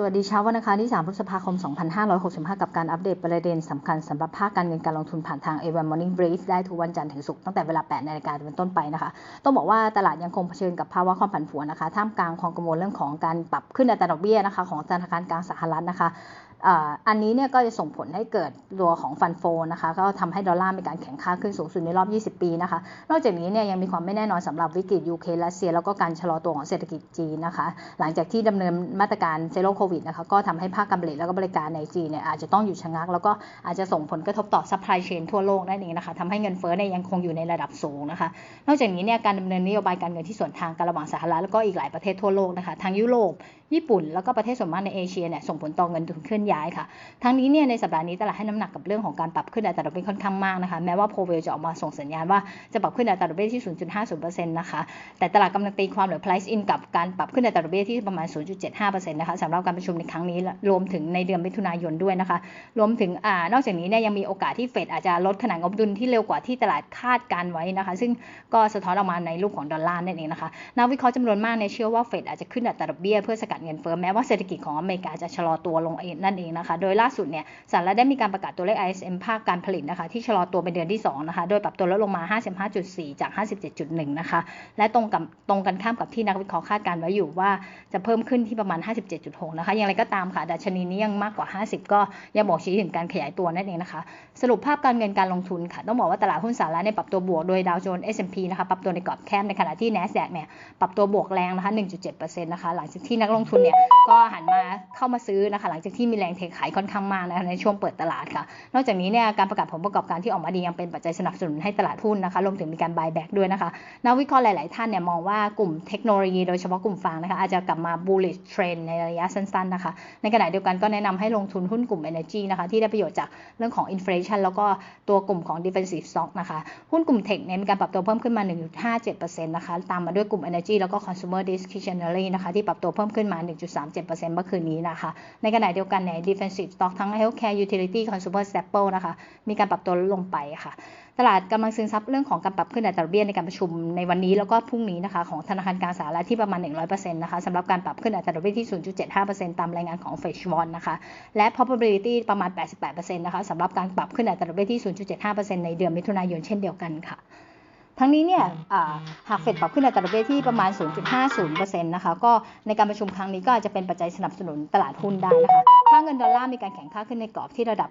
สวัสดีเช้าวันอังคารที่ 3 พฤษภาคม 2565 กับการอัปเดตประเด็นสำคัญสำหรับภาคการเงินการลงทุนผ่านทาง a อ m Morning Brief ได้ทุกวันจันทร์ถึงศุกร์ตั้งแต่เวลา 8 นาฬิกาเป็นต้นไปนะคะ ต้องบอกว่าตลาดยังคงเผชิญกับภาวะความผันผวนนะคะ ท่ามกลางความกังวลเรื่องของการปรับขึ้นอัตราดอกเบี้ยนะคะของธนาคารกลางสหรัฐนะคะ อันนี้เนี่ยก็จะส่งผลให้เกิดตัวของฟันโฟนะคะก็ทำให้ดอลลาร์มีการแข็งค่าขึ้นสูงสุดในรอบ 20 ปีนะคะ นอกจากนี้เนี่ยยังมีความไม่แน่นอนสำหรับวิกฤตยูเครนรัสเซีย แล้วก็การชะลอตัวของเศรษฐกิจจีนนะคะ หลังจากที่ดำเนินมาตรการเซโรโควิดนะคะก็ทำให้ภาคการผลิตแล้วก็บริการในจีนเนี่ยอาจจะต้องหยุดชะงัก แล้วก็อาจจะส่งผลกระทบต่อซัพพลายเชนทั่วโลกนั่นเองนะคะทำให้เงินเฟ้อเนี่ยยังคงอยู่ในระดับสูงนะคะ นอกจากนี้เนี่ยการดำเนินนโยบายการเงินที่ส่วนทางกันระหว่างสหรัฐแล้วก็อีกหลายประเทศทั่วโลกนะคะทางยุโรปญี่ปุ่นแล้วก็ประเทศส่วนมากในเอเชียเนี่ยส่งผลต่อเงินทุนเคลื่อนย้ายค่ะ ทั้งนี้เนี่ยในสัปดาห์นี้ตลาดให้น้ำหนักกับเรื่องของการปรับขึ้นอัตราดอกเบี้ยค่อนข้างมากนะคะแม้ว่าโพเวลจะออกมาส่งสัญญาณว่าจะปรับขึ้นอัตราดอกเบี้ยที่ 0.50%นะคะแต่ตลาดกำลังตีความหรือ price in กับการปรับขึ้นอัตราดอกเบี้ยที่ประมาณ 0.75%นะคะสำหรับการประชุมในครั้งนี้รวมถึงในเดือนมิถุนายนด้วยนะคะรวมถึงอนอกจากนี้เนี่ยยังมีโอกาสที่เฟดอาจจะลดขนาดงบดุลที่เร็วกว่าที่ตลาดคาดการไว้นะคะ ซึ่งก็สะท้อนออกมาในรูปของดอลลาร์นั่นเองนะคะนักวิเคราะห์จำนวนมากเนี่ยเชื่อว่าเฟดอาจจะขึ้นอัตราดอกเบี้ยเพื่อสกัดเงินเฟ้อแม้ว่าเศรษฐกิจของอเมริกาจะชะลอตัวลงเองนั่นเองนะคะ โดยล่าสุดเนี่ยสหรัฐได้มีการประกาศตัวเลข ISM ภาคการผลิตนะคะ ที่ชะลอตัวเป็นเดือนที่ 2 นะคะ โดยปรับตัวลดลงมา 55.4 จาก 57.1 นะคะ และตรงกับตรงกันข้ามกับที่นักวิเคราะห์คาดการไว้อยู่ว่าจะเพิ่มขึ้นที่ประมาณ 57.6 นะคะ อย่างไรก็ตามค่ะ ดัชนีนี้ยังมากกว่า 50 ก็ยังบอกชี้ถึงการขยายตัวนั่นเองนะคะ สรุปภาพการเงินการลงทุนค่ะ ต้องบอกว่าตลาดหุ้นสหรัฐในปรับตัวบวกโดยดาวโจนส์ S&P นะคะ ปรับตัวในกรอบแคบในขณะที่ NASDAQ เนี่ย ปรับตัวบวกแรงนะคะ 1.7%นะคะ หลังจากที่นักลงทุนเนี่ย ก็หันมาเข้ามาซื้อนะคะ หลังจากที่มีแรงเทขายค่อนข้างมากนะคะในช่วงเปิดตลาดค่ะ นอกจากนี้เนี่ยการประกาศผลประกอบการที่ออกมาดียังเป็นปัจจัยสนับสนุนให้ตลาดหุ้นนะคะรวมถึงมีการบายแบ็กด้วยนะคะนักวิเคราะห์หลาย ๆ ท่านเนี่ยมองว่ากลุ่มเทคโนโลยีโดยเฉพาะกลุ่มฟางนะคะอาจจะกลับมา bullish trend ในระยะสั้น ๆ นะคะ ในขณะเดียวกันก็แนะนำให้ลงทุนหุ้นกลุ่ม energy นะคะที่ได้ประโยชน์จากเรื่องของ inflation แล้วก็ตัวกลุ่มของ defensive stock นะคะหุ้นกลุ่มเทคเนี่ยมีการปรับตัวเพิ่มขึ้นมา 1.57%นะคะตามมาด้วยกลุ่ม energy แล้วก็ consumer discretionary นะคะที่ปรับตัวเพิ่มขึ้นมา 1.37%เมื่อคืนนี้นะคะ ในขณะเดียวกันใน defensive stock ทั้ง healthcare utility consumer staple นะคะ มีการปรับตัวลดลงไปค่ะ ตลาดกำลังซึมซับเรื่องของการปรับขึ้นอัตราดอกเบี้ยในการประชุมในวันนี้แล้วก็พรุ่งนี้นะคะของธนาคารกลางสหรัฐที่ประมาณ 100%นะคะสำหรับการปรับขึ้นอัตราดอกเบี้ยที่ 0.75%ตามรายงานของ f e d w a t นะคะ และ probability ประมาณ 88%นะคะสำหรับการปรับขึ้นอัตราดอกเบี้ยที่ 0.75%ในเดือนมิถุนายนเช่นเดียวกันค่ะ ทั้งนี้เนี่ยหากเฟดปรับขึ้นอัตราดอกเบี้ยที่ประมาณ 0.50%นะคะก็ในการประชุมครั้งนี้ก็อาจจะเป็นปัจจัยสนับสนุนตลาดหุ้นได้นะคะค่าเงินดอลลาร์มีการแข่งค่าขึ้นในกรอบที่ระดับ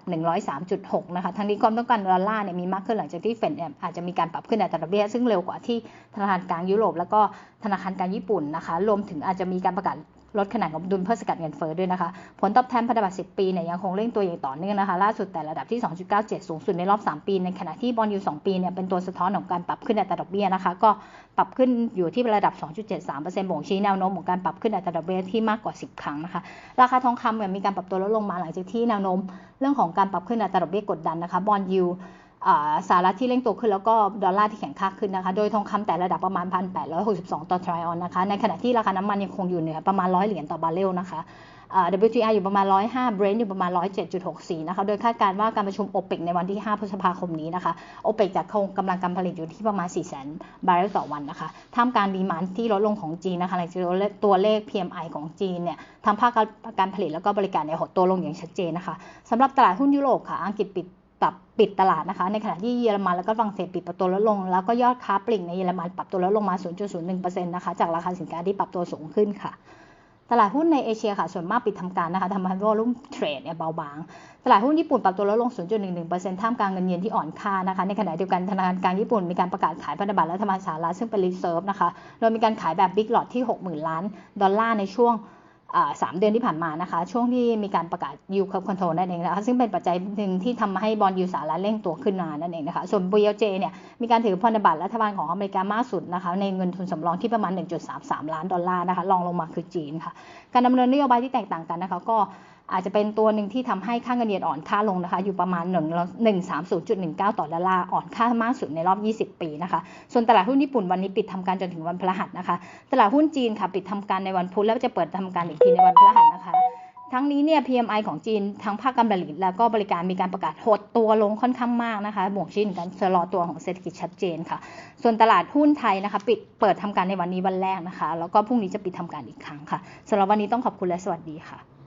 103.6 นะคะทั้งนี้ความต้องการดอลลาร์เนี่ยมีมากขึ้นหลังจากที่เฟดเนี่ยอาจจะมีการปรับขึ้นอัตราดอกเบี้ยซึ่งเร็วกว่าที่ธนาคารกลางยุโรป แล้วก็ธนาคารกลางญี่ปุ่นนะคะรวมถึงอาจจะมีการประกาศ ลดขนาดงบดุลเพื่อสกัดเงินเฟ้อด้วยนะคะ ผลตอบแทนพันธบัตร 10 ปีเนี่ยยังคงเร่งตัวอย่างต่อเนื่องนะคะ ล่าสุดแต่ระดับที่ 2.97 สูงสุดในรอบ 3 ปี ในขณะที่บอลยู2ปีเนี่ยเป็นตัวสะท้อนของการปรับขึ้นอัตราดอกเบี้ยนะคะ ก็ปรับขึ้นอยู่ที่ระดับ 2.73%บ่งชี้แนวโน้มของการปรับขึ้นอัตราดอกเบี้ยที่มากกว่า 10 ครั้งนะคะ ราคาทองคำเนี่ยมีการปรับตัวลดลงมาหลังจากที่แนวโน้ม เรื่องของการปรับขึ้นอัตราดอกเบี้ยกดดันนะคะบอลยู สหรัฐที่เร่งตัวขึ้นแล้วก็ดอลลาร์ที่แข็งค่าขึ้นนะคะ โดยทองคำแต่ระดับประมาณ 1,862 ต่อทริออนนะคะ ในขณะที่ราคาน้ำมันยังคงอยู่เหนือประมาณ 100 เหรียญต่อบาร์เรลนะคะ WTI อยู่ประมาณ 105 Brent อยู่ประมาณ 107.64 นะคะ โดยคาดการณ์ว่าการประชุม OPEC ในวันที่ 5 พฤษภาคมนี้นะคะ OPEC จะคงกำลังการผลิตอยู่ที่ประมาณ 400,000 บาร์เรลต่อวันนะคะ ท่ามกลางดีมานที่ลดลงของจีนนะคะหลังจากตัวเลข PMI ของจีนเนี่ยทางภาคการผลิตแล้วก็บริการเนี่ยหดตัวลงอย่างชัดเจนนะคะสำหรับตลาดหุ้นยุโรปค่ะ อังกฤษปิด ปรับปิดตลาดนะคะ ในขณะที่เยอรมันแล้วก็ฝรั่งเศสปิดปรับตัวลดลง แล้วก็ยอดค้าปลีกในเยอรมันปรับตัวลดลงมา 0.01%นะคะ จากราคาสินค้าที่ปรับตัวสูงขึ้นค่ะ ตลาดหุ้นในเอเชียค่ะ ส่วนมากปิดทำการนะคะทำให้วอลุ่มเทรดเนี่ยเบาบาง ตลาดหุ้นญี่ปุ่นปรับตัวลดลง 0.11%ท่ามกลางเงินเยนที่อ่อนค่านะคะ ในขณะเดียวกันธนาคารกลางญี่ปุ่นมีการประกาศขายพันธบัตรรัฐบาลสหรัฐซึ่งเป็นรีเซิร์ฟนะคะ โดยมีการขายแบบบิ๊กหลอดที่ 60,000 ล้านดอลลาร์ในช่วง สามเดือนที่ผ่านมานะคะ ช่วงที่มีการประกาศยูคับคอนโทรลนั่นเองนะคะซึ่งเป็นปัจจัยหนึ่งที่ทำให้บอลยูสาระเร่งตัวขึ้นมานั่นเองนะคะ ส่วน BLJ เนี่ยมีการถือพันธบัตรรัฐบาลของอเมริกามากสุดนะคะในเงินทุนสำรองที่ประมาณ 1.33 ล้านดอลลาร์นะคะรองลงมาคือจีนค่ะ การดำเนินนโยบายที่แตกต่างกันนะคะก็ อาจจะเป็นตัวหนึ่งที่ทำให้ค่าเงินเยนอ่อนค่าลงนะคะ อยู่ประมาณ1 130.19 ต่อดอลลาร์อ่อนค่ามากสุดในรอบ 20 ปีนะคะ ส่วนตลาดหุ้นญี่ปุ่นวันนี้ปิดทำการจนถึงวันพฤหัสนะคะ ตลาดหุ้นจีนค่ะปิดทำการในวันพุธแล้วจะเปิดทำการอีกทีในวันพฤหัสนะคะทั้งนี้เนี่ย PMI ของจีน ทั้งภาคการผลิตแล้วก็บริการมีการประกาศหดตัวลงค่อนข้างมากนะคะบ่งชี้ถึงการชะลอตัวของเศรษฐกิจชัดเจนค่ะ ส่วนตลาดหุ้นไทยนะคะปิดเปิดทำการในวันนี้วันแรกนะคะ แล้วก็พรุ่งนี้จะปิดทำการอีกครั้งค่ะสำหรับวันนี้ต้องขอบคุณและสวัสดีค่ะ